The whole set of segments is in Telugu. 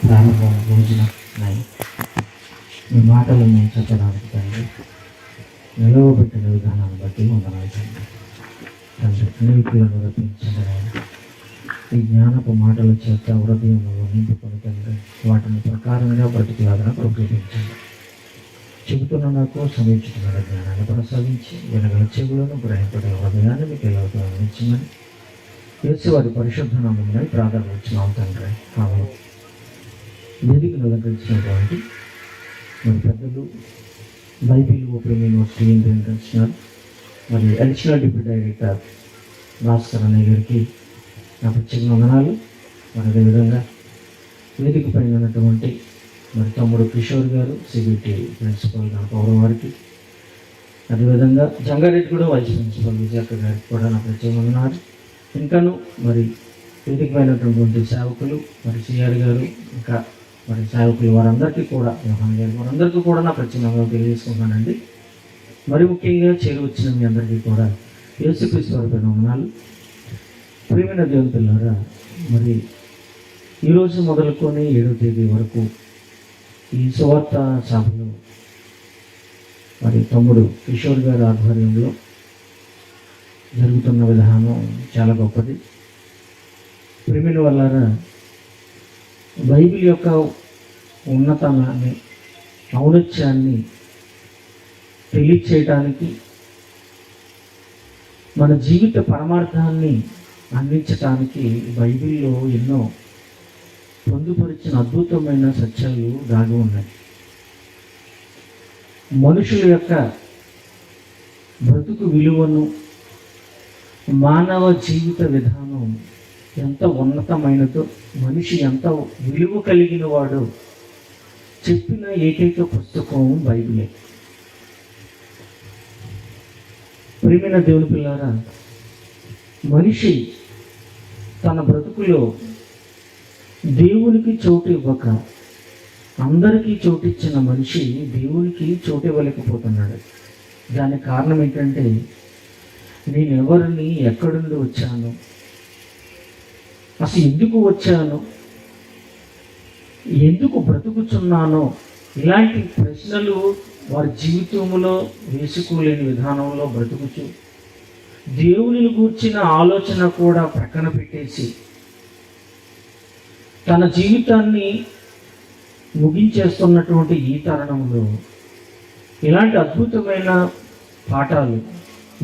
ప్రారంభం రోజున నాయన మీ మాటలు మేము చెప్పడానికి తండ్రి నిలవబెట్టిన విధానాన్ని బట్టి వందనాలు తండ్రి తండ్రి అనేకులను రప్పించండి ఈ జ్ఞానపు మాటల చేత హృదయంలో నింపుకొని తండ్రి వాటిని ప్రకారంగా బ్రతికిలాగా ప్రకటించండి చెబుతున్న నాకు సమీక్షితున్న జ్ఞానాన్ని ప్రసాదించి వెనగల చెవులను గ్రహింపడే హృదయాన్ని మీకు ఎలా ప్రారంభించమని యేసు వారి పరిశుద్ధ నామమున ప్రారంభించినాం తండ్రి. అవును వేదికను అలంకరించినటువంటి మరి పెద్దలు బైబిల్ ఓపెన్ యూనివర్సిటీ అలంకరించినారు. మరియు మరి అడిషనల్ డిప్యూటీ డైరెక్టర్ భాస్కర్ అనే గారికి నా ప్రత్యేక వందనాలు. మరి అదేవిధంగా వేదిక పైన ఉన్నటువంటి మరి తమ్ముడు కిషోర్ గారు సిబిటి ప్రిన్సిపల్ గణపవరం వారికి. అదేవిధంగా జంగారెడ్డి కూడా వైస్ ప్రిన్సిపల్ విజయక్క గారికి కూడా నా ప్రత్యేక వందనాలు. ఇంకాను మరి వేదిక పైనటువంటి సేవకులు మరి సిఆర్ గారు ఇంకా మరి సేవకులు వారందరికీ కూడా వ్యవహారం వారందరికీ కూడా నా ప్రత్యేకంగా తెలియజేసుకుంటానండి మరి ముఖ్యంగా చేరు వచ్చిన మీ అందరికీ కూడా యేసుక్రీస్తు వారి పైన ప్రియమైన దేవుని పిల్లారా మరి ఈరోజు మొదలుకొని ఏడో తేదీ వరకు ఈ సువార్త సభలో మరి తమ్ముడు కిషోర్ గారి ఆధ్వర్యంలో జరుగుతున్న విధానం చాలా గొప్పది. ప్రేమిల వల్ల బైబిల్ యొక్క ఉన్నతనాన్ని ఔనత్యాన్ని తెలియచేయటానికి మన జీవిత పరమార్థాన్ని అందించటానికి బైబిల్లో ఎన్నో పొందుపరిచిన అద్భుతమైన సత్యాలు దాగి ఉన్నాయి. మనుషుల యొక్క బ్రతుకు విలువను మానవ జీవిత విధానం ఎంత ఉన్నతమైనదో మనిషి ఎంత విలువ కలిగిన వాడో చెప్పిన ఏకైక పుస్తకం బైబిలే. ప్రేమైన దేవుని పిల్లారా మనిషి తన బ్రతుకులో దేవునికి చోటు ఇవ్వక అందరికీ చోటు ఇచ్చిన మనిషి దేవునికి చోటు ఇవ్వలేకపోతున్నాడు. దానికి కారణం ఏంటంటే నేను ఎవరిని ఎక్కడి నుండి వచ్చాను? అసలు ఎందుకు వచ్చాను? ఎందుకు బ్రతుకుచున్నానో ఇలాంటి ప్రశ్నలు వారి జీవితంలో వేసుకోలేని విధానంలో బ్రతుకుచు. దేవునిని కూర్చిన ఆలోచన కూడా ప్రక్కన పెట్టేసి తన జీవితాన్ని ముగించేస్తున్నటువంటి ఈ తరుణంలో ఇలాంటి అద్భుతమైన పాఠాలు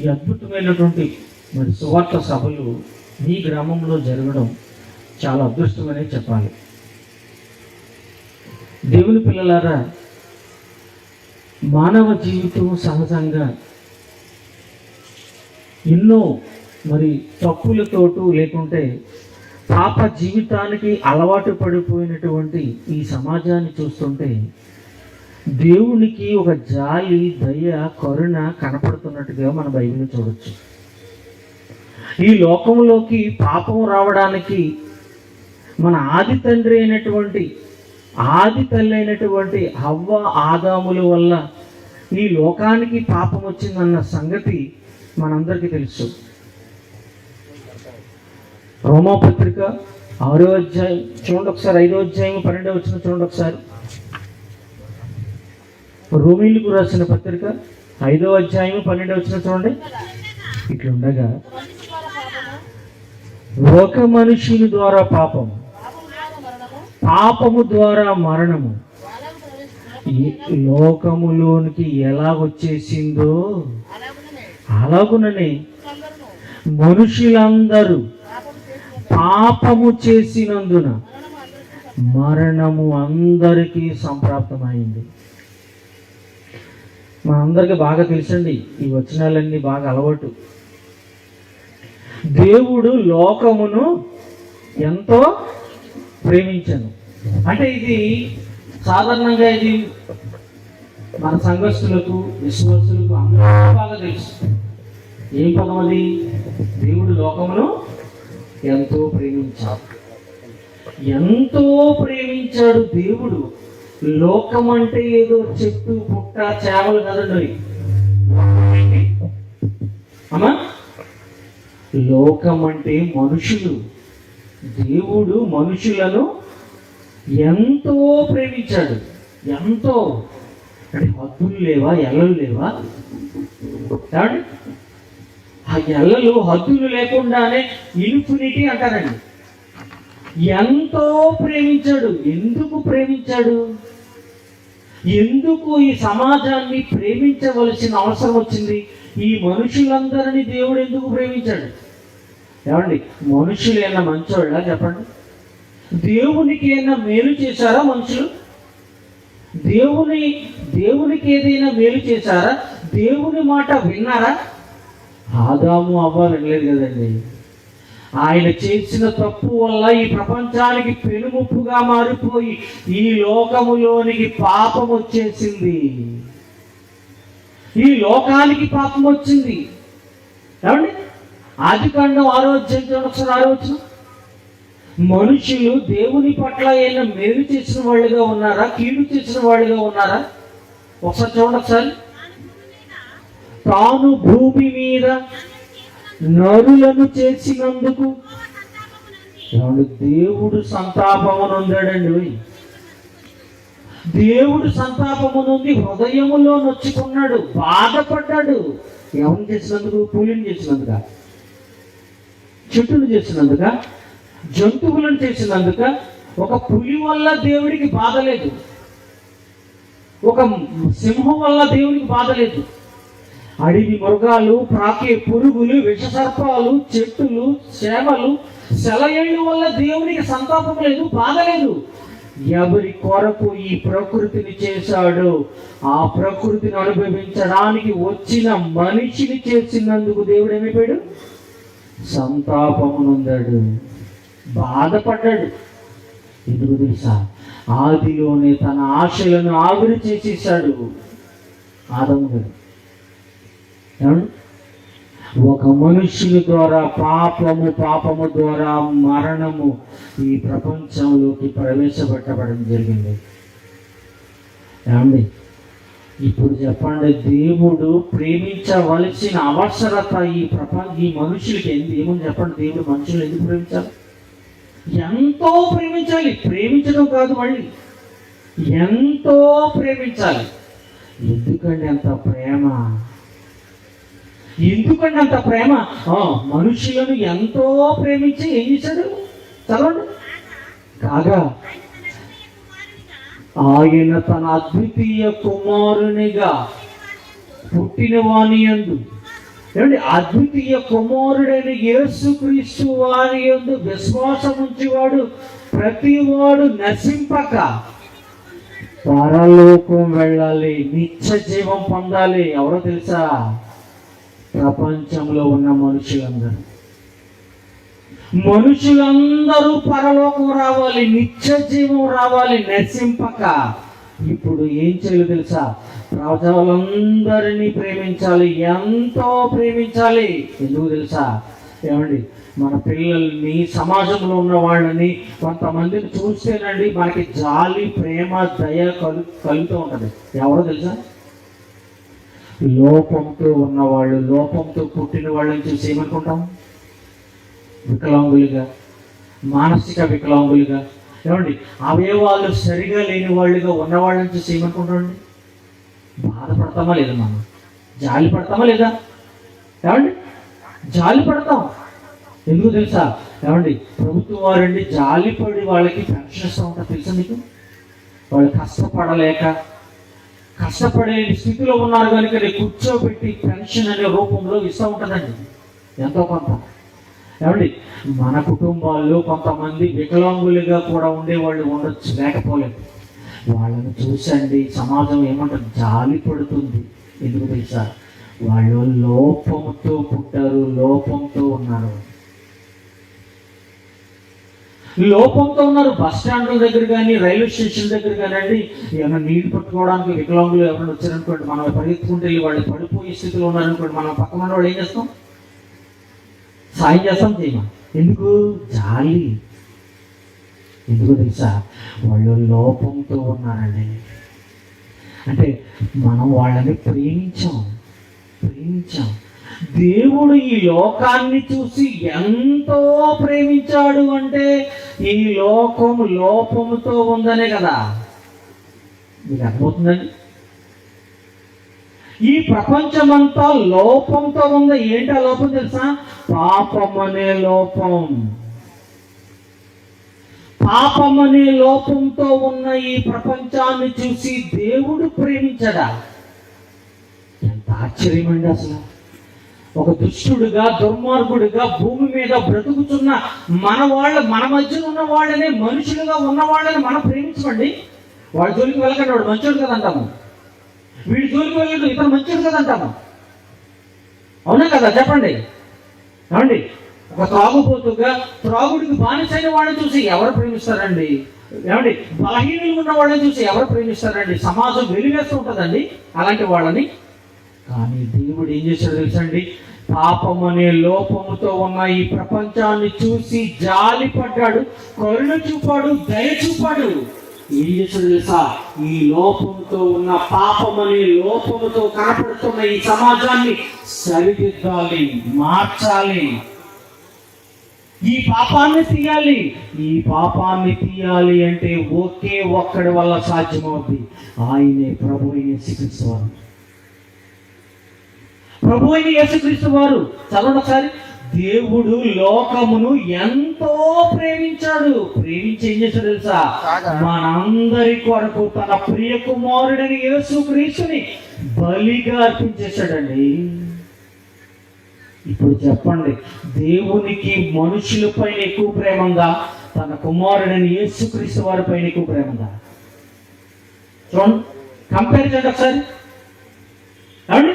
ఈ అద్భుతమైనటువంటి మరి సువార్త సభలు మీ గ్రామంలో జరగడం చాలా అదృష్టమనే చెప్పాలి. దేవుని పిల్లలారా మానవ జీవితం సహజంగా ఎన్నో మరి తప్పులతోటూ లేకుంటే పాప జీవితానికి అలవాటు పడిపోయినటువంటి ఈ సమాజాన్ని చూస్తుంటే దేవునికి ఒక జాలి దయ కరుణ కనపడుతున్నట్టుగా మన బైబిల్ చూడొచ్చు. ఈ లోకంలోకి పాపం రావడానికి మన ఆది తండ్రి అయినటువంటి ఆది తల్లి అయినటువంటి హవ్వ ఆదాముల వల్ల ఈ లోకానికి పాపం వచ్చిందన్న సంగతి మనందరికీ తెలుసు. రోమాపత్రిక ఆరో అధ్యాయం చూడండి ఒకసారి ఐదో అధ్యాయం పన్నెండో వచ్చిన చూడండి ఒకసారి. రోమిలకు రాసిన పత్రిక ఐదో అధ్యాయం పన్నెండో వచ్చిన చూడండి. ఇట్లుండగా ఒక మనుషుని ద్వారా పాపం పాపము ద్వారా మరణము. లోకములోనికి ఎలా వచ్చేసిందో? అలాగుననే. మనుషులందరూ పాపము చేసినందున మరణము అందరికీ సంప్రాప్తమైంది. మా అందరికి బాగా తెలుసండి ఈ వచనాలన్నీ బాగా అలవాటు. దేవుడు లోకమును ఎంతో ప్రేమించను. అంటే ఇది సాధారణంగా ఇది మన సంఘస్థులకు విశ్వాసులకు అందరికీ బాగా తెలుసు. ఏం పదం అది? దేవుడు లోకమును ఎంతో ప్రేమించాడు. ఎంతో ప్రేమించాడు దేవుడు. లోకం అంటే ఏదో చెట్టు పుట్ట చేపలు కదండి అమ్మా? లోకం అంటే మనుషులు. దేవుడు మనుషులను ఎంతో ప్రేమించాడు. ఎంతో. అంటే హద్దులు లేవా? ఎల్లలు లేవా? ఏమండి? ఆ ఎల్లలు హద్దులు లేకుండానే ఇన్ఫినిటీ అంటారండి. ఎంతో ప్రేమించాడు. ఎందుకు ప్రేమించాడు? ఎందుకు ఈ సమాజాన్ని ప్రేమించవలసిన అవసరం వచ్చింది? ఈ మనుషులందరినీ దేవుడు ఎందుకు ప్రేమించాడు? ఏమండి? మనుషులు ఏమైనా మంచోళ్ళ చెప్పండి? దేవునికి ఏదైనా మేలు చేశారా మనుషులు? దేవుని దేవునికి ఏదైనా మేలు చేశారా? దేవుని మాట విన్నారా? ఆదాము అవ్వ వినలేదు కదండి. ఆయన చేసిన తప్పు వల్ల ఈ ప్రపంచానికి పెనుముప్పుగా మారిపోయి ఈ లోకములోనికి పాపం వచ్చేసింది. ఈ లోకానికి పాపం వచ్చింది. ఏమండి? ఆది కాండం ఆలోచన ఒకసారి ఆలోచన మనుషులు దేవుని పట్ల అయినా మేలు చేసిన వాళ్ళుగా ఉన్నారా? కీడు చేసిన వాళ్ళుగా ఉన్నారా? ఒకసారి చూడండి సార్ తాను భూమి మీద నరులను చేసినందుకు దేవుడు సంతాపమునుందాడండి దేవుడు సంతాపమునుంది హృదయములో నొచ్చుకున్నాడు. బాధపడ్డాడు. ఎవరిని చేసినందుకు? పులిని చేసినందుక? చెట్టును చేసినందుక? జంతువులను చేసినందుక ఒక పులి వల్ల దేవుడికి బాధ లేదు. ఒక సింహం వల్ల దేవునికి బాధ లేదు. అడవి మృగాలు ప్రాకే పురుగులు విషసర్పాలు చెట్టులు సేవలు సెలయేళ్ళు వల్ల దేవునికి సంతాపం లేదు బాధ లేదు. ఎవరి కొరకు ఈ ప్రకృతిని చేశాడు? ఆ ప్రకృతిని అనుభవించడానికి వచ్చిన మనిషిని చేసినందుకు దేవుడు ఏమైపోయాడు? సంతాపమునుందాడు. బాధపడ్డాడు. ఎందుకు తెలుసా? ఆదిలోనే తన ఆశలను ఆవిరి చేసేసాడు ఆదము గారు. ఒక మనుష్యుని ద్వారా పాపము పాపము ద్వారా మరణము ఈ ప్రపంచంలోకి ప్రవేశపెట్టబడడం జరిగింది. ఏమండి? ఇప్పుడు చెప్పండి దేవుడు ప్రేమించవలసిన అవసరత ఈ ప్రపంచ ఈ మనుషులకి ఏంది? ఏమని చెప్పండి? దేవుడు మనుషులు ఎందుకు ప్రేమించాలి? ఎంతో ప్రేమించాలి. ప్రేమించడం కాదు మళ్ళీ. ఎంతో ప్రేమించాలి. ఎందుకండి అంత ప్రేమ? ఎందుకండి అంత ప్రేమ? మనుషులను ఎంతో ప్రేమించి ఏం చేశాడు? చదవండి. కాగా ఆయన తన అద్వితీయ కుమారునిగా పుట్టిన వాణి యందు ఏమండి? అద్వితీయ కుమారుడైన యేసుక్రీస్తు వారి యందు విశ్వాసం ఉంచేవాడు ప్రతివాడు నశింపక. పరలోకం వెళ్ళాలి నిత్య జీవం పొందాలి. ఎవరో తెలుసా? ప్రపంచంలో ఉన్న మనుషులందరూ. మనుషులందరూ పరలోకం రావాలి నిత్య జీవం రావాలి నశింపక. ఇప్పుడు ఏం చేయాలి తెలుసా? ప్రజలందరినీ ప్రేమించాలి ఎంతో ప్రేమించాలి. ఎందుకు తెలుసా? ఏమండి మన పిల్లల్ని సమాజంలో ఉన్న వాళ్ళని కొంతమందిని చూస్తేనండి మనకి జాలి ప్రేమ దయ కలు కలుగుతూ ఉంటుంది. ఎవరో తెలుసా? లోపంతో ఉన్నవాళ్ళు లోపంతో పుట్టిన వాళ్ళని చూసి ఏమనుకుంటాం? వికలాంగులుగా మానసిక వికలాంగులుగా. ఏమండి అవయవాలు సరిగా లేని వాళ్ళుగా ఉన్నవాళ్ళని చూసి ఏమనుకుంటామండి బాధపడతామా లేదా మనం జాలి పడతామా లేదా? ఏమండి? జాలి పడతాం. ఎందుకు తెలుసా? ఏమండి? ప్రభుత్వం వారండి జాలిపడి వాళ్ళకి పెన్షన్ ఇస్తూ ఉంటారు తెలుసా మీకు? వాళ్ళు కష్టపడలేక కష్టపడే స్థితిలో ఉన్నారు కనుక నేను కూర్చోబెట్టి పెన్షన్ అనే రూపంలో ఇస్తూ ఉంటుందండి ఎంతో కొంత. ఏమండి? మన కుటుంబాల్లో కొంతమంది వికలాంగులుగా కూడా ఉండేవాళ్ళు ఉండొచ్చు లేకపోలేదు. వాళ్ళని చూసండి సమాజం ఏమంటారు? జాలి పడుతుంది. ఎందుకు తెలుసా? వాళ్ళు లోపంతో పుట్టారు లోపంతో ఉన్నారు. లోపంతో ఉన్నారు. బస్ స్టాండ్ల దగ్గర కానీ రైల్వే స్టేషన్ దగ్గర కానివ్వండి ఏమైనా నీళ్ళు పట్టుకోవడానికి వికలాంగులు ఎవరైనా వచ్చారనుకోండి మనం పరిగెత్తుకుంటే వెళ్ళి వాళ్ళు పడిపోయే స్థితిలో ఉన్నారనుకోండి మనం పక్కన ఉన్న వాళ్ళు ఏం చేస్తాం? సాయం చేస్తాం చేయమా ఎందుకు? జాలి. ఎందుకు తెలుసా వాళ్ళు లోపంతో ఉన్నారండి. అంటే మనం వాళ్ళని ప్రేమించాం. ప్రేమించాం. దేవుడు ఈ లోకాన్ని చూసి ఎంతో ప్రేమించాడు అంటే ఈ లోకం లోపముతో ఉందనే కదా. మీకు అర్థమవుతుందండి? ఈ ప్రపంచమంతా లోపంతో ఉందా? ఏంటి ఆ లోపం తెలుసా? పాపం అనే లోపం. పాపమనే లోపంతో ఉన్న ఈ ప్రపంచాన్ని చూసి దేవుడు ప్రేమించడా ఎంత ఆశ్చర్యమండి అసలు. ఒక దుష్టుడుగా దుర్మార్గుడిగా భూమి మీద బ్రతుకుతున్న మన వాళ్ళ మన మధ్యలో ఉన్న వాళ్ళని మనుషులుగా ఉన్న వాళ్ళని మనం ప్రేమించమండి? వాడి జోలికి వెళ్ళకండి వాడు మంచోడు కదా అంటాము వీడి జోలికి వెళ్ళకండి ఇతను మంచోడు కదా అంటాము అవునా కదా? చెప్పండి. ఏమండి? ఒక త్రాగుబోతుగా త్రాగుడికి బానిసైన వాడిని చూసి ఎవరు ప్రేమిస్తారండి? ఏమండి బలహీనులు ఉన్న వాళ్ళని చూసి ఎవరు ప్రేమిస్తారండి? సమాజం వెలివేస్తూ ఉంటుందండి అలాంటి వాళ్ళని. కానీ దేవుడు ఏం చేశాడు తెలుసండి? పాపం అనే లోపముతో ఉన్న ఈ ప్రపంచాన్ని చూసి జాలి పడ్డాడు కరుణ చూపాడు దయ చూపాడు. ఏం చేశాడు తెలుసా? ఈ లోపంతో ఉన్న పాపం అనే లోపముతో కనపడుతున్న ఈ సమాజాన్ని సరిదిద్దాలి మార్చాలి. ఈ పాపాన్ని తీయాలి. ఈ పాపాన్ని తీయాలి అంటే ఒకే ఒక్కడి వల్ల సాధ్యమవుద్ది. ఆయనే ప్రభు అయిన యేసుక్రీస్తువారు ప్రభు అయిన యేసుక్రీస్తు వారు. చదవండి ఒకసారి. దేవుడు లోకమును ఎంతో ప్రేమించాడు. ప్రేమించి ఏం చేశాడు తెలుసా? మనందరి కొరకు తన ప్రియ కుమారుడని యేసుక్రీస్తుని బలిగా అర్పించేశాడండి. ఇప్పుడు చెప్పండి దేవునికి మనుషుల పైన ఎక్కువ ప్రేమంగా తన కుమారుడని యేసుక్రీస్తు వారి పైన ఎక్కువ ప్రేమంగా? చూడండి కంపేర్ చేయండి ఒకసారి. ఏమండి?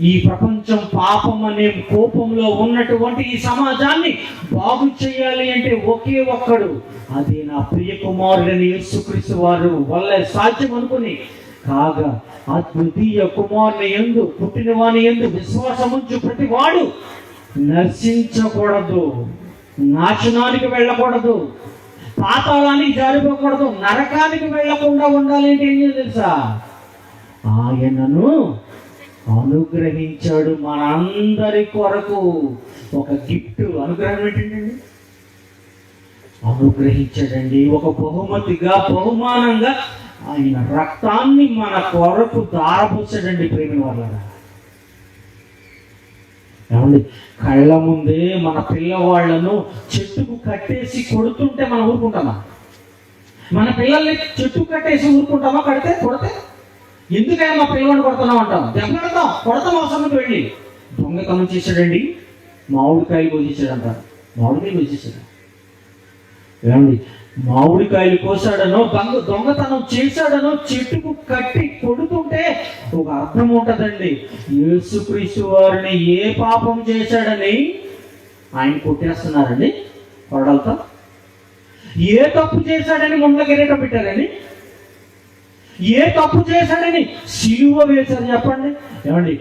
ఈ ప్రపంచం పాపం అనే కోపంలో ఉన్నటువంటి ఈ సమాజాన్ని బాగు చేయాలి అంటే ఒకే ఒక్కడు. అది నా ప్రియ కుమారుడని యేసుక్రీస్తు వారు వల్ల సాధ్యం అనుకుని కాగా ఆ తృతీయ కుమారుని ఎందు పుట్టిన వాని ఎందు విశ్వాసముంచు ప్రతి వాడు నశించకూడదు నాశనానికి వెళ్ళకూడదు పాతాళానికి జారిపోకూడదు నరకానికి వెళ్ళకుండా ఉండాలి ఏం తెలుసా? ఆయనను అనుగ్రహించాడు మనందరి కొరకు. ఒక గిఫ్ట్ అనుగ్రహం ఏంటండి? అనుగ్రహించాడండి. ఒక బహుమతిగా బహుమానంగా ఆయన రక్తాన్ని మన కొరకు దారపుచ్చడండి ప్రేమి వాళ్ళ ఏమండి కళ్ళ ముందే మన పిల్లవాళ్ళను చెట్టుకు కట్టేసి కొడుతుంటే మనం ఊరుకుంటామా? మన పిల్లల్ని చెట్టు కట్టేసి ఊరుకుంటామా? కడితే కొడితే? ఎందుకైనా మా పిల్లవాడిని కొడుతున్నాం అంటాం? దెబ్బ కొడతాం కొడతాం అవసరం వెళ్ళి. దొంగతనం చేశాడండి మామిడికాయలు కోసేసాడంట మామిడికాయలు కోసేసాడు ఏమండి మామిడికాయలు కోసాడనో దొంగ దొంగతనం చేశాడనో చెట్టుకు కట్టి కొడుతుంటే ఒక అర్థం ఉంటదండి. యేసుక్రీస్తు వారిని ఏ పాపం చేశాడని ఆయన కొట్టేస్తున్నారండి. కొడలతో. ఏ తప్పు చేశాడని ముండ్ల కిరీటం పెట్టారని ఏ తప్పు చేశాడని సిలువ వేశారు చెప్పండి. ఏమండి?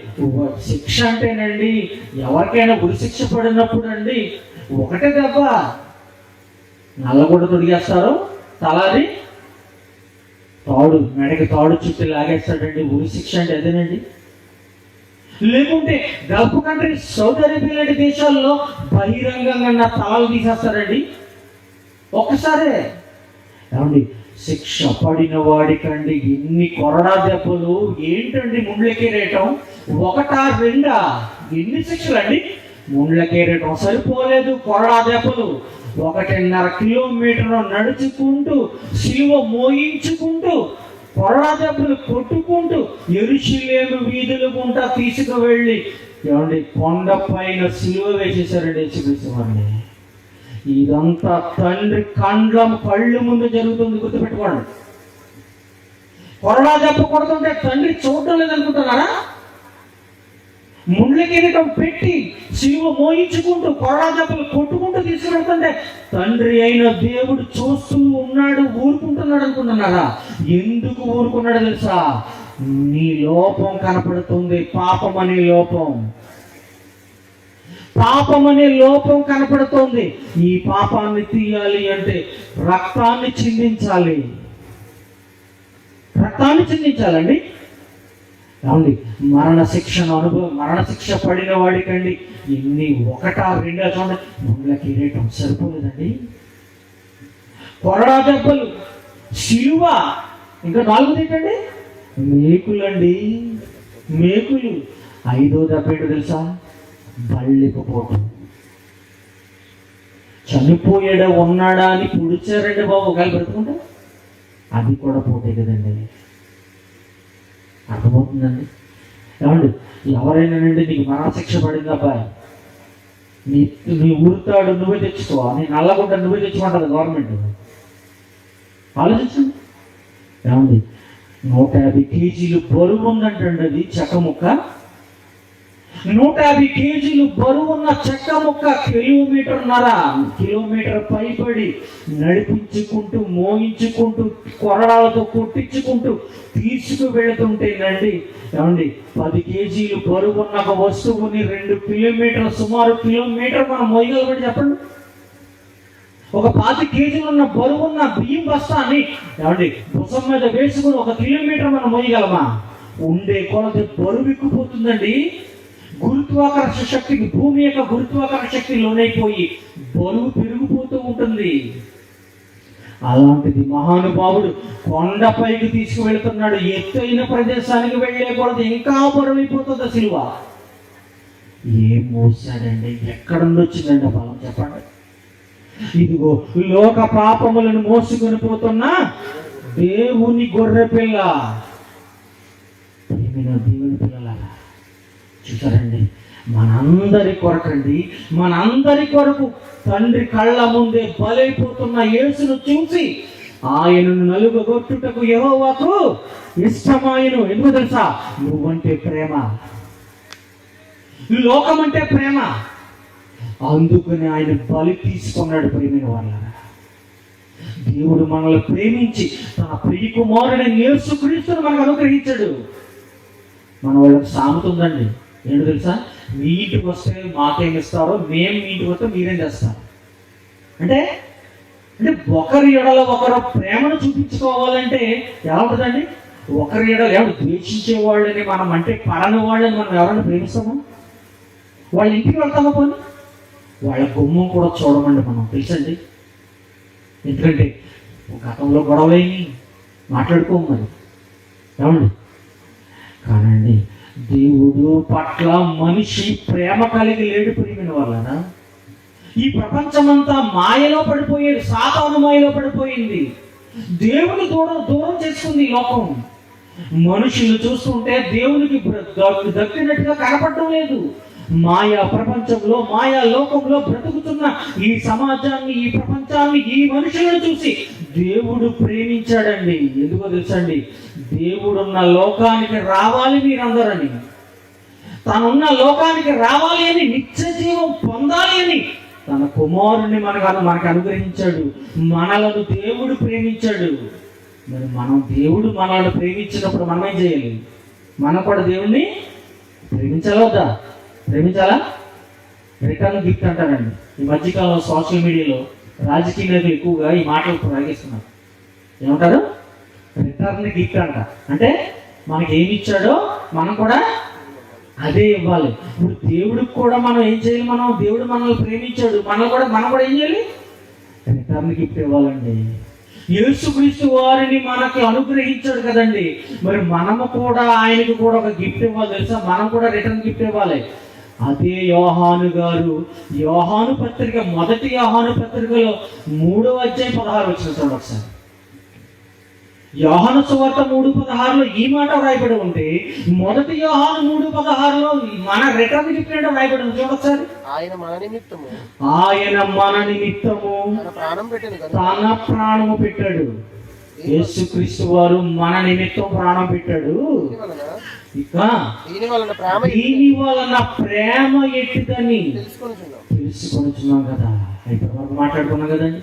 శిక్ష అంటేనండి ఎవరికైనా ఉరి శిక్ష పడినప్పుడు అండి ఒకటే దెబ్బ నల్లగుడ్డ తొడిగేస్తారు తలాది తాడు మెడకి తాడు చుట్టూ లాగేస్తాడండి. ఉరి శిక్ష అంటే అదేనండి. లేకుంటే గల్ఫ్ కంట్రీ సౌదీ అరేబియా లాంటి దేశాల్లో బహిరంగంగా నా తలలు తీసేస్తారండి. ఒక్కసారే. ఏమండి శిక్ష పడిన వాడికండి ఎన్ని కొరడా దెబ్బలు. ఏంటండి ముండ్లకేరేయటం ఒకటా రెండా? ఎన్ని శిక్షలు అండి ముండ్లకేరేయటం సరిపోలేదు కొరడా దెబ్బలు. ఒకటిన్నర కిలోమీటర్ నడుచుకుంటూ శిలువ మోయించుకుంటూ కొరడా కొట్టుకుంటూ ఎరుషులేము వీధులు గుంటా తీసుకువెళ్ళి ఏమండి కొండ పైన సిలువ వేసేసారండి యేసుక్రీస్తు ఇదంతా తండ్రి కండ్ల కళ్ళు ముందు జరుగుతుంది గుర్తుపెట్టుకోండి. కొరడా దెబ్బ కొడుతుంటే తండ్రి చూడటం లేదనుకుంటున్నారా? ముండ్ల కిరీటం పెట్టి శివ మోయించుకుంటూ కొరడా దెబ్బలు కొట్టుకుంటూ తీసుకెళ్తుంటే తండ్రి అయిన దేవుడు చూస్తూ ఉన్నాడు ఊరుకుంటున్నాడు అనుకుంటున్నారా? ఎందుకు ఊరుకున్నాడు తెలుసా? నీ లోపం కనపడుతుంది పాపం అనే లోపం. పాపం అనే లోపం కనపడుతోంది. ఈ పాపాన్ని తీయాలి అంటే రక్తాన్ని చిందించాలి. రక్తాన్ని చిందించాలండి? ఏమండి మరణ శిక్షను అనుభవం మరణ శిక్ష పడిన వాడికండి. ఎన్ని ఒకటా రెండా చూడండి ముండ్ల కిరీటం సరిపోలేదండి. కొరడా దెబ్బలు శిలువ ఇంకా నాలుగు ఏంటండి? మేకులండి. మేకులు. ఐదో దెబ్బ ఏంటో తెలుసా? బళ్ళిపోవటం చనిపోయాడా ఉన్నాడా అని పుడిచారండి బాబు ఒకవేళ బ్రతుకుంటే? అది కూడా పోతే కదండి. అర్థమవుతుందండి? ఏమండి ఎవరైనానండి నీకు మరణశిక్ష పడింది అబ్బాయి నీ నీ ఊరుతాడు నువ్వే తెచ్చుకోవా నీ నల్లగుంట నువ్వే తెచ్చుకుంటుంది గవర్నమెంట్ ఆలోచించండి. ఏమండి నూట యాభై కేజీలు బరువు ఉందంటండి అది చెక్క ముక్క. నూట యాభై కేజీలు బరువున్న చెక్క ముక్క కిలోమీటర్ నర కిలోమీటర్ పైబడి నడిపించుకుంటూ మోగించుకుంటూ కొరడాలతో కొట్టించుకుంటూ తీసుకు వెళుతుంటేనండి ఏమండి? పది కేజీలు బరువున్న ఒక వస్తువుని రెండు కిలోమీటర్ సుమారు కిలోమీటర్ మనం మోయగలమని చెప్పండి. ఒక పాతి కేజీలు ఉన్న బరువున్న బియ్యం బస్తాన్ని ఏమండి? భుసం మీద వేసుకుని ఒక కిలోమీటర్ మనం మోయగలమా ఉండే కొలది బరువు ఎక్కుపోతుందండి గురుత్వాకర్ష శక్తికి భూమి యొక్క గురుత్వాకర్ష శక్తి లోనైపోయి బరువు పెరిగిపోతూ ఉంటుంది. అలాంటిది మహానుభావుడు కొండపైకి తీసుకువెళ్తున్నాడు. ఎత్తైన ప్రదేశానికి వెళ్ళే ఇంకా బరువైపోతుంది సిలువ? ఏం మోసాడండి ఎక్కడ నుండి వచ్చిందండి బలం చెప్పండి. ఇదిగో లోక పాపములను మోసుకొని పోతున్న దేవుని గొర్రె పిల్ల దేవుని పిల్ల? చూసారండి మనందరి కొరకండి. మనందరి కొరకు తండ్రి కళ్ళ ముందే బలైపోతున్న యేసును చూసి ఆయనను నలుగగొట్టుటకు వాకు ఇష్టమాయను. ఎందుకు తెలుసా? నువ్వంటే ప్రేమ. లోకం అంటే ప్రేమ. అందుకని ఆయన బలి తీసుకున్నాడు ప్రేమిన వాళ్ళ దేవుడు మనల్ని ప్రేమించి తన ప్రియ కుమారుడైన యేసుక్రీస్తును మనకు అనుగ్రహించాడు. మన వాళ్ళకి సామెత ఉందండి. ఏంటో తెలుసా? మీ ఇంటికి వస్తే మాకేం ఇస్తారో మేము మీ ఇంటికి వస్తే మీరేం చేస్తారు? అంటే అంటే ఒకరి ఎడలో ఒకరు ప్రేమను చూపించుకోవాలంటే ఎలా ఉంటుందండి? ఒకరి ఎడల ఎవరు ద్వేషించే వాళ్ళని మనం అంటే పడని వాళ్ళని మనం ఎవరైనా ప్రేమిస్తాము? వాళ్ళ ఇంటికి వెళ్తామా పోనీ? వాళ్ళ గుమ్మం కూడా చూడమండి మనం తెలుసండి? ఎందుకంటే గతంలో గొడవలేని మాట్లాడుకోము మరి. ఏమండి? కానండి దేవుడు పట్ల మనిషి ప్రేమ కలిగి లేడు ప్రియమైన వాళ్ళన? ఈ ప్రపంచమంతా మాయలో పడిపోయేది సాతాను మాయలో పడిపోయింది. దేవుని దూరం దూరం చేస్తుంది లోకం. మనుషులు చూస్తుంటే దేవునికి బ్ర- దక్కినట్టుగా కనపడటం లేదు. మాయా ప్రపంచంలో మాయా లోకంలో బ్రతుకుతున్న ఈ సమాజాన్ని ఈ ప్రపంచాన్ని ఈ మనుషులను చూసి దేవుడు ప్రేమించాడండి. ఎందుకో తెలుసండి? దేవుడున్న లోకానికి రావాలి మీరందరని. తనున్న లోకానికి రావాలి అని నిత్య జీవం పొందాలి అని తన కుమారుణ్ణి మనకు మనకు అనుగ్రహించాడు. మనలను దేవుడు ప్రేమించాడు. మరి మనం దేవుడు మనల్ని ప్రేమించినప్పుడు మనం ఏం చేయాలి? మనం కూడా దేవుణ్ణి ప్రేమించాలా ప్రేమించాలా? రిటర్న్ గిఫ్ట్ అంటారండి. ఈ మధ్యకాలంలో సోషల్ మీడియాలో రాజకీయ నేతలు ఎక్కువగా ఈ మాటలు ప్రాగిస్తున్నారు ఏమంటారు? రిటర్న్ గిఫ్ట్ అంట. అంటే మనకి ఏమి ఇచ్చాడో మనం కూడా అదే ఇవ్వాలి. ఇప్పుడు దేవుడికి కూడా మనం ఏం చేయాలి? మనం దేవుడు మనల్ని ప్రేమించాడు. మనం కూడా మనం కూడా ఏం చేయాలి? రిటర్న్ గిఫ్ట్ ఇవ్వాలండి. యేసుక్రీస్తు వారిని మనకి అనుగ్రహించాడు కదండి. మరి మనము కూడా ఆయనకు కూడా ఒక గిఫ్ట్ ఇవ్వాలి తెలుసా? మనం కూడా రిటర్న్ గిఫ్ట్ ఇవ్వాలి. అదే యోహాను గారు యోహాను పత్రిక మొదటి యోహాను పత్రికలో మూడవ అధ్యాయం పదహారు వచ్చిన చూడండి ఒకసారి. యోహాను సువార్త మూడు పదహారులో ఈ మాట రాయబడి ఉంటే మొదటి యోహాను మూడు పదహారులో మన రిటర్న్ ఏంటో రాయబడి ఉంది చూడొకసారి ఆయన మన నిమిత్తము. ఆయన మన నిమిత్తము. తన ప్రాణం కనుక తన ప్రాణము పెట్టాడు. యేసుక్రీస్తు వారు మన నిమిత్తం ప్రాణం పెట్టాడు. దీని వలన ప్రేమ దీని వలన ప్రేమ ఎట్టిదని తెలుసుకొనిచున్నాం తెలుసుకొనిచున్నాం కదా. ఇప్పుడు వరకు మాట్లాడుకున్నాం కదండి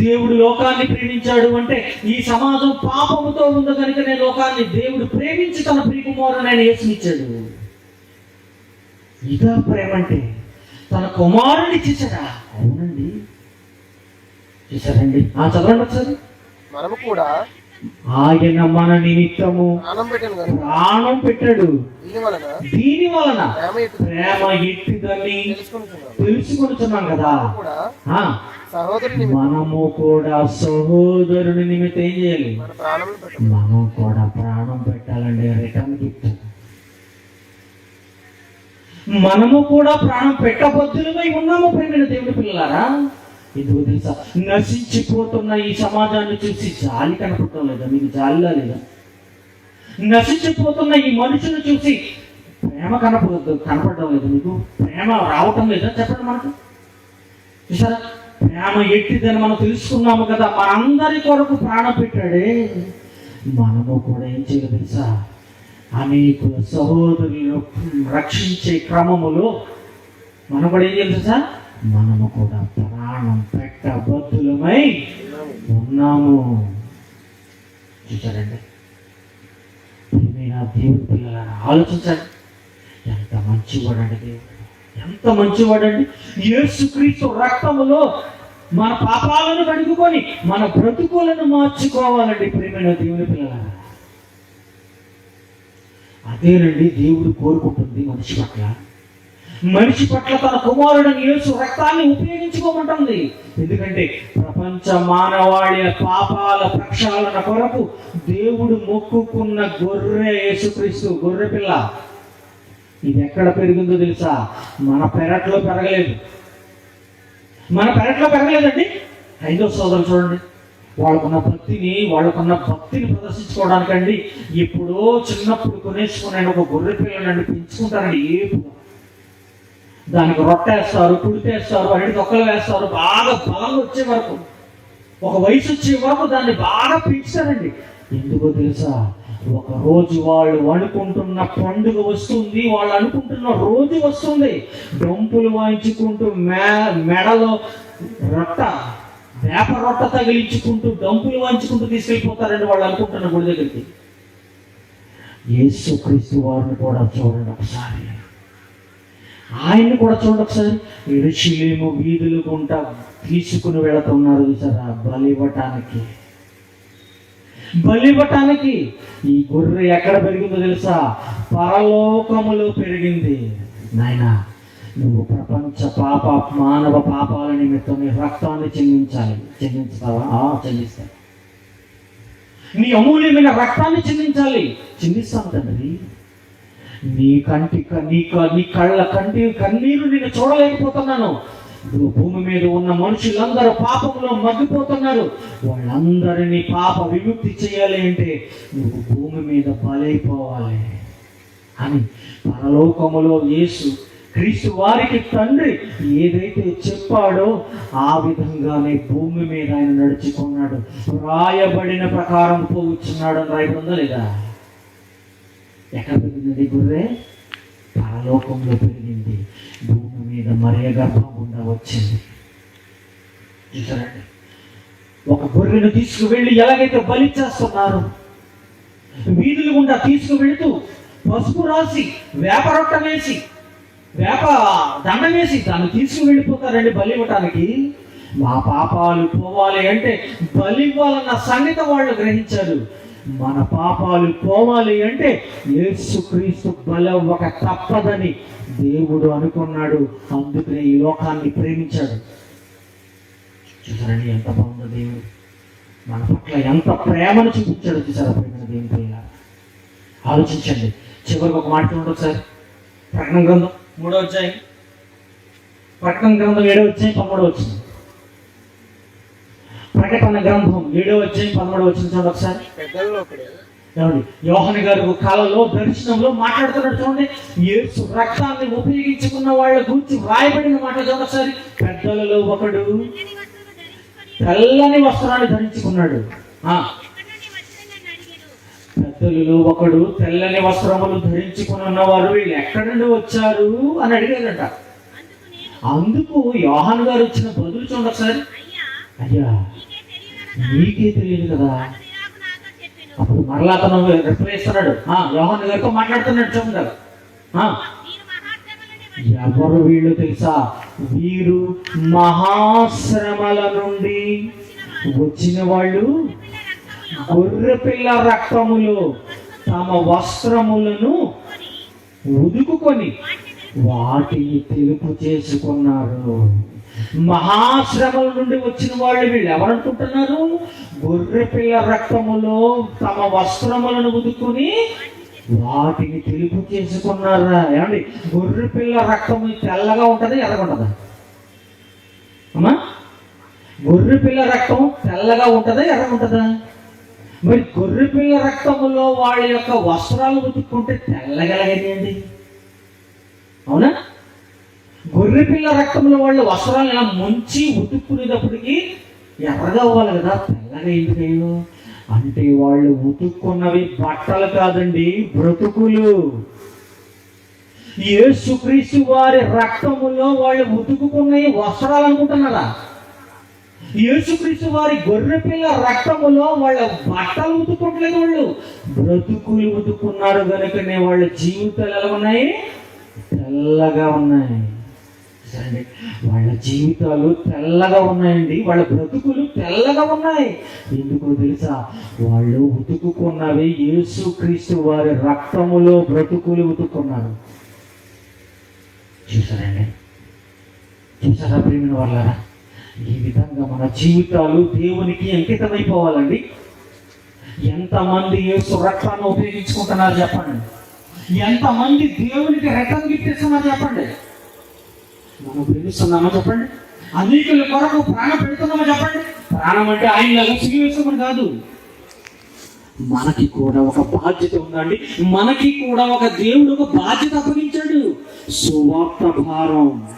దేవుడు లోకాన్ని ప్రేమించాడు అంటే ఈ సమాజం పాపముతో ఉంది కనుకనే లోకాన్ని దేవుడు ప్రేమించి తన ప్రియకుమారుని ఆయన యేసునిచ్చాడు. ఇదా ప్రేమ అంటే తన కుమారుని చేశాడా? అవునండి. చేశారండి. ఆ చదవండి ఒకసారి. మనము కూడా ఆయన మన నిమిత్తము ప్రాణం పెట్టాడు. దీని వలన? ప్రేమ ఎట్టు ప్రేమ ఎట్టిదని తెలుసుకుంటున్నాం కదా. మనము కూడా సహోదరుని నిమిత్తం. ఏం చేయాలి? మన కూడా ప్రాణం పెట్టాలండి రిటర్న్ గిఫ్ట్. మనము కూడా ప్రాణం పెట్టబద్దులమై ఉన్నాము ప్రేమైన దేవుడి పిల్లలారా? ఎందుకు తెలుసా? నశించిపోతున్న ఈ సమాజాన్ని చూసి జాలి కనపడటం లేదా? మీకు జాలిలా లేదా? నశించిపోతున్న ఈ మనుషులు చూసి ప్రేమ కనపడదు కనపడటం లేదు మీకు? ప్రేమ రావటం లేదా? చెప్పండి మనకు. చూసారా? ప్రేమ ఎట్టిదని మనం తెలుసుకున్నాము కదా. మనందరి కొరకు ప్రాణం పెట్టాడే. మనము కూడా ఏం చేయాలి తెలుసా? అనేకుల సహోదరులను రక్షించే క్రమములో మనం కూడా ఏం చేయాలి తెలుసా? మనము కూడా పెట్టబద్దులమై ఉన్నాము. చూసారండి ప్రియమైన దేవుడి పిల్లలను ఆలోచించండి ఎంత మంచివాడండి దేవుడు. ఎంత మంచివాడండి. యేసుక్రీస్తు రక్తములో మన పాపాలను కడుగుకొని మన బ్రతుకులను మార్చుకోవాలండి ప్రేమైన దేవుని పిల్లల అదేనండి దేవుడు కోరుకుంటుంది మనిషి పట్ల. మనిషి పట్ల తన కుమారుడు యేసు రక్తాన్ని ఉపయోగించుకోమంటుంది. ఎందుకంటే ప్రపంచ మానవాళి పాపాల ప్రక్షాళన కొరకు దేవుడు మొక్కుకున్న గొర్రె యేసుక్రీస్తు గొర్రె పిల్ల. ఇది ఎక్కడ పెరిగిందో తెలుసా? మన పెరట్లో పెరగలేదు. మన పెరట్లో పెరగలేదండి? ఐదో సోదరులు చూడండి. వాళ్ళకున్న భక్తిని వాళ్ళకున్న భక్తిని ప్రదర్శించుకోవడానికండి. ఎప్పుడో చిన్నప్పుడు కొనేసుకునే ఒక గొర్రె పిల్లలండి పెంచుకుంటారండి ఏపుగా దానికి రొట్టేస్తారు పుడితేస్తారు అరటి తొక్కలు వేస్తారు. బాగా బలం వచ్చే వరకు ఒక వయసు వచ్చే వరకు దాన్ని బాగా పెంచుతారండి ఎందుకో తెలుసా? ఒక రోజు వాళ్ళు అనుకుంటున్న పండుగ వస్తుంది వాళ్ళు అనుకుంటున్న రోజు వస్తుంది. డొంపులు వాయించుకుంటూ మే మెడలో రొట్ట వేప రొట్ట తగిలించుకుంటూ డొంపులు వాయించుకుంటూ తీసుకెళ్ళిపోతారండి వాళ్ళు అనుకుంటున్న గుడి దగ్గరికి. యేసు క్రీస్తు వారిని కూడా చూడండి ఒకసారి. ఆయన్ని కూడా చూడండి ఒకసారి ఇరుషులేమో వీధులు గుంట తీసుకుని వెళుతున్నారు చూసారా? బలి ఇవ్వటానికి బలి ఇవ్వటానికి ఈ గొర్రె ఎక్కడ పెరిగిందో తెలుసా? పరలోకములో పెరిగింది. నాయన నువ్వు ప్రపంచ పాప మానవ పాపాల నిమిత్తం నీ రక్తాన్ని చెల్లించాలి చెల్లించుతావా ఆ, చెల్లిస్తా నీ అమూల్యమైన రక్తాన్ని చెల్లించాలి చెల్లిస్తాను తండ్రి? నీ కంటి నీ క- నీ కళ్ళ కంటి కన్నీరు నేను చూడలేకపోతున్నాను. నువ్వు భూమి మీద ఉన్న మనుషులందరూ పాపంలో మగ్గిపోతున్నారు. వాళ్ళందరినీ పాప విముక్తి చేయాలి అంటే నువ్వు భూమి మీద బలైపోవాలి అని పరలోకములో యేసు క్రీస్తు వారికి తండ్రి ఏదైతే చెప్పాడో ఆ విధంగానే భూమి మీద ఆయన నడుచుకున్నాడు. రాయబడిన ప్రకారం పోవచ్చున్నాడు అని రాయబడిందా లేదా? ఎక్కడ పెరిగినది గొర్రె పరలోకంలో పెరిగింది. భూమి మీద మరియ గర్భం గుండా వచ్చింది. చూసారండి ఒక గొర్రెను తీసుకువెళ్ళి ఎలాగైతే బలి చేస్తున్నారు వీధుల గుండా తీసుకువెళ్తూ పసుపు రాసి వేప రొట్ట వేసి వేప దండ వేసి దాన్ని తీసుకువెళ్ళిపోతారండి బలి ఇవ్వటానికి. మా పాపాలు పోవాలి అంటే బలి ఇవ్వాలన్న సంగతి వాళ్ళు గ్రహించారు. మన పాపాలు పోవాలి అంటే యేసుక్రీస్తు బలం ఒక తప్పదని దేవుడు అనుకున్నాడు. అందుకనే ఈ లోకాన్ని ప్రేమించాడు. చూసారండి ఎంత బాగుందో దేవుడు. మన పట్ల ఎంత ప్రేమను చూపించాడు చూసారా ప్రేమ దేవుని ఆలోచించండి. చివరికి ఒక మాట చూడండి ఒకసారి. ప్రకటన గ్రంథం మూడో వచ్చాయి ప్రకటన గ్రంథం ఏడో వచ్చాయి పదమూడో వచ్చింది. ప్రకటన గ్రంథం ఏడో వచ్చాయి పదమూడు వచ్చిన చూడండి ఒకసారి. ఏమండి? యోహన్ గారు కాలంలో దర్శనంలో మాట్లాడుతున్నాడు చూడండి. ఏసు రక్తాన్ని ఉపయోగించుకున్న వాళ్ళ గురించి వ్రాయబడిన మాట చూడండి ఒకసారి. పెద్దలలో ఒకడు తెల్లని వస్త్రాన్ని ధరించుకున్నాడు. ఆ. పెద్దలలో ఒకడు తెల్లని వస్త్రములు ధరించుకుని ఉన్నవారు వీళ్ళు ఎక్కడి నుండి వచ్చారు అని అడిగారట. అందుకు యోహన్ గారు ఇచ్చిన బదులు చూడండి ఒకసారి. అయ్యా నీకే తెలియదు కదా. అప్పుడు మరలా అతను రిప్లై ఇస్తున్నాడు ఆ, యోహాన్ గారితో మాట్లాడుతున్నాడు చూడండి ఎవరు వీళ్ళు తెలుసా? వీరు మహాశ్రమల నుండి వచ్చిన వాళ్ళు గొర్రె పిల్ల తమ వస్త్రములను ఉదుకుకొని వాటిని తెలుపు చేసుకున్నారు. మహాశ్రమల నుండి వచ్చిన వాళ్ళు వీళ్ళు ఎవరనుకుంటున్నారు గొర్రెపిల్ల రక్తములో తమ వస్త్రములను ఉదుకుని వాటిని తెలుపు చేసుకున్నారా? ఏమండి? గొర్రెపిల్ల రక్తము తెల్లగా ఉంటుంది ఎర్రగుంటదా అమ్మా? గొర్రె పిల్ల రక్తం తెల్లగా ఉంటుందా ఎర్రగుంటుందా మరి గొర్రెపిల్ల రక్తములో వాళ్ళ యొక్క వస్త్రాలు ఉతుక్కుంటే తెల్లగలగండి అవునా? గొర్రె పిల్ల రక్తంలో వాళ్ళు వస్త్రాలు ఇలా ముంచి ఉతుక్కునేటప్పటికి ఎర్రగా అవ్వాలి కదా తెల్లగా ఎందుకయ్యో అంటే వాళ్ళు ఉతుక్కున్నవి బట్టలు కాదండి బ్రతుకులు. యేసుక్రీస్తు వారి రక్తములో వాళ్ళు ఉతుకుకున్నవి వస్త్రాలు అనుకుంటున్నారా? యేసుక్రీస్తు వారి గొర్రె పిల్ల రక్తములో వాళ్ళ బట్టలు ఉతుక్కోవట్లేదు వాళ్ళు. బ్రతుకులు ఉతుకున్నారు కనుకనే వాళ్ళ జీవితాలు ఎలా ఉన్నాయి? తెల్లగా ఉన్నాయి. సరే వాళ్ళ జీవితాలు తెల్లగా ఉన్నాయండి. వాళ్ళ బ్రతుకులు తెల్లగా ఉన్నాయి. ఎందుకు తెలుసా? వాళ్ళు ఉతుకుకున్నవి యేసుక్రీస్తు వారి రక్తములో బ్రతుకులు ఉతుక్కున్నారు. చూసారండి చూసారా ప్రేమిన వాళ్ళారా? ఈ విధంగా మన జీవితాలు దేవునికి అంకితమైపోవాలండి. ఎంతమంది యేసు రక్తాన్ని ఉపయోగించుకుంటున్నారు చెప్పండి? ఎంతమంది దేవునికి రక్తం గిట్టిస్తున్నారు చెప్పండి? మనం ప్రేమిస్తున్నామా చెప్పండి? అనేకుల కొరకు ప్రాణం పెడుతున్నామా చెప్పండి? ప్రాణం అంటే ఆయన సిగి వేసుకోమని కాదు. మనకి కూడా ఒక బాధ్యత ఉందండి. మనకి కూడా ఒక దేవుడు ఒక బాధ్యత అప్పగించాడు. సువార్త భారం.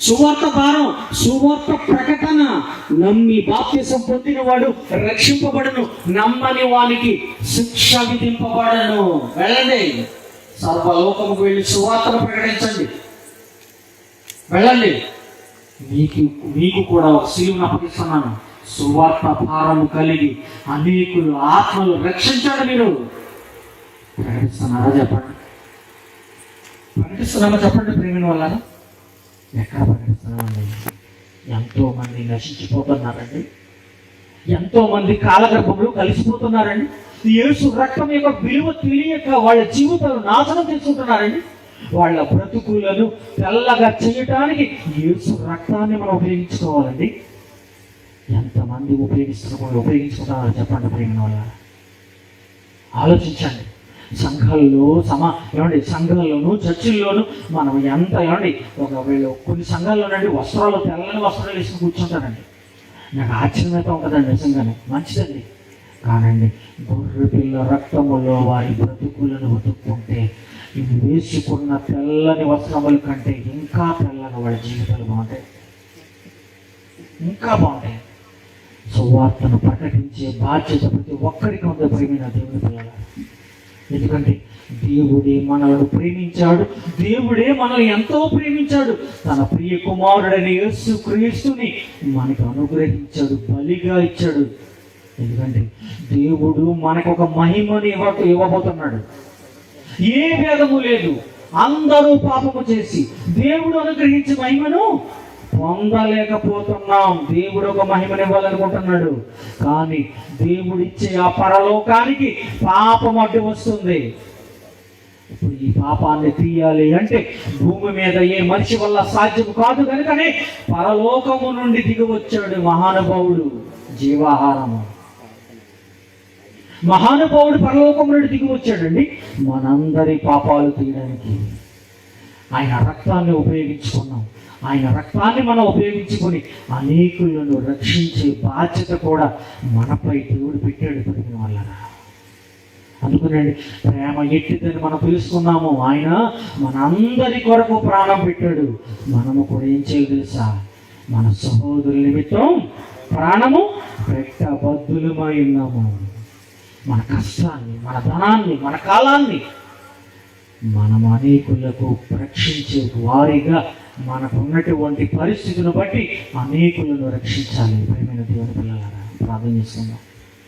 సువార్త భారం సువార్త ప్రకటన. నమ్మి బాప్తిసం పొందిన వాడు రక్షింపబడను. నమ్మని వానికి శిక్ష విధింపబడను. వెళ్ళండి. సర్వలోకముకు వెళ్ళి సువార్తను ప్రకటించండి. వెళ్ళండి. మీకు మీకు కూడా ఒక శిలువును అప్పగిస్తున్నాను సువార్త భారము కలిగి అనేకులు ఆత్మలు రక్షించాడు మీరు. ప్రకటిస్తున్నారా చెప్పండి. ప్రకటిస్తున్నామా చెప్పండి ప్రేమిని వల్ల ఎక్కడ ప్రకటిస్తున్నామండి? ఎంతో మంది నశించిపోతున్నారండి. ఎంతో మంది కాలగర్భంలో కలిసిపోతున్నారండి. యేసు రక్తం యొక్క విలువ తెలియక వాళ్ళ జీవితాలు నాశనం చేసుకుంటున్నారండి. వాళ్ళ బ్రతుకులను తెల్లగా చేయటానికి యేసు రక్తాన్ని మనం ఉపయోగించుకోవాలండి. ఎంతమంది ఉపయోగిస్తున్నారు ఉపయోగించుకుంటున్నారో చెప్పండి ప్రేమ వల్ల ఆలోచించండి. సంఘాల్లో సమా ఏమండి సంఘాల్లోనూ చర్చిల్లోనూ మనం ఎంత ఏమండి ఒకవేళ కొన్ని సంఘాల్లోనండి వస్త్రాలు తెల్లని వస్త్రాలు వేసుకుని కూర్చుంటారండి. నాకు ఆశ్చర్యమైతే ఉంటుందండి నిజంగానే. మంచిదండి. కానండి గొర్రె పిల్ల రక్తములో వారి బ్రతుకులను ఉతుక్కుంటే ఇది వేసుకున్న తెల్లని వస్త్రముల కంటే ఇంకా తెల్లగా వాళ్ళ జీవితాలు బాగుంటాయి. ఇంకా బాగుంటాయి. సువార్తను ప్రకటించే బాధ్యత ప్రతి ఒక్కరికి ఉంది ప్రేమైన దేవుని పిల్లల ఎందుకంటే దేవుడే మనలను ప్రేమించాడు దేవుడే మనల్ని ఎంతో ప్రేమించాడు. తన ప్రియ కుమారుడైన యేసు క్రీస్తుని మనకు అనుగ్రహించాడు బలిగా ఇచ్చాడు. ఎందుకంటే దేవుడు మనకు ఒక మహిమని ఇవ్వ ఇవ్వబోతున్నాడు. ఏ భేదము లేదు. అందరూ పాపము చేసి దేవుడు అనుగ్రహించే మహిమను పొందలేకపోతున్నాం. దేవుడు ఒక మహిమనివ్వాలనుకుంటున్నాడు. కానీ దేవుడు ఇచ్చే ఆ పరలోకానికి పాపం అడ్డు వస్తుంది. ఇప్పుడు ఈ పాపాన్ని తీయాలి అంటే భూమి మీద ఏ మనిషి వల్ల సాధ్యం కాదు కనుకనే పరలోకము నుండి దిగి వచ్చాడు మహానుభావుడు జీవాహారము. మహానుభావుడు పరలోకం నుండి దిగి వచ్చాడండి. మనందరి పాపాలు తీయడానికి ఆయన రక్తాన్ని ఉపయోగించుకున్నాం. ఆయన రక్తాన్ని మనం ఉపయోగించుకొని అనేకులను రక్షించే బాధ్యత కూడా మనపై దేవుడు పెట్టాడు పెరిగిన వల్ల. అందుకనండి ప్రేమ ఎట్టిదని మనం పిలుస్తున్నాము. ఆయన మనందరి కొరకు ప్రాణం పెట్టాడు. మనము కూడా ఏం చేయాలి తెలుసా? మన సహోదరుల నిమిత్తం ప్రాణము పెట్టబద్దులమై ఉన్నాము. మన కష్టాన్ని మన ధనాన్ని మన కాలాన్ని మనం అనేకులకు రక్షించే వారిగా మనకు ఉన్నటువంటి పరిస్థితిని బట్టి అనేకులను రక్షించాలి. ప్రేమైన దేవుని పిల్లలారా ప్రార్థన చేస్తున్నాం.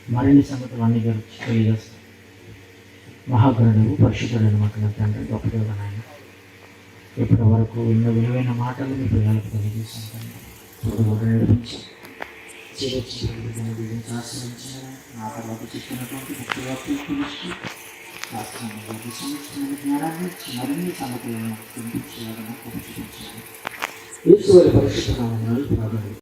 మరిన్ని సంగతులు అన్ని గురించి తెలియజేస్తాం మహాగణుడు పరిశుద్ధుడు మాకు తండ్రి గొప్ప దేవుడు నాయన ఇప్పటి వరకు ఎన్నో విలువైన మాటలు మీ పిల్లలకు తెలియజేస్తాను నడిపించి చిరచి దీవించి ఆశ్రయించారు నా తర్వాత చెప్పినటువంటి ముఖ్య వాక్యం పిలిచి శాస్త్రంలో విశ్వసించిన జ్ఞానాన్ని ఇచ్చి మరిన్ని సంగతులను పంపించేయాలని చూపించారు ఈశ్వరి పరిశుద్ధ నామమున ప్రార్థన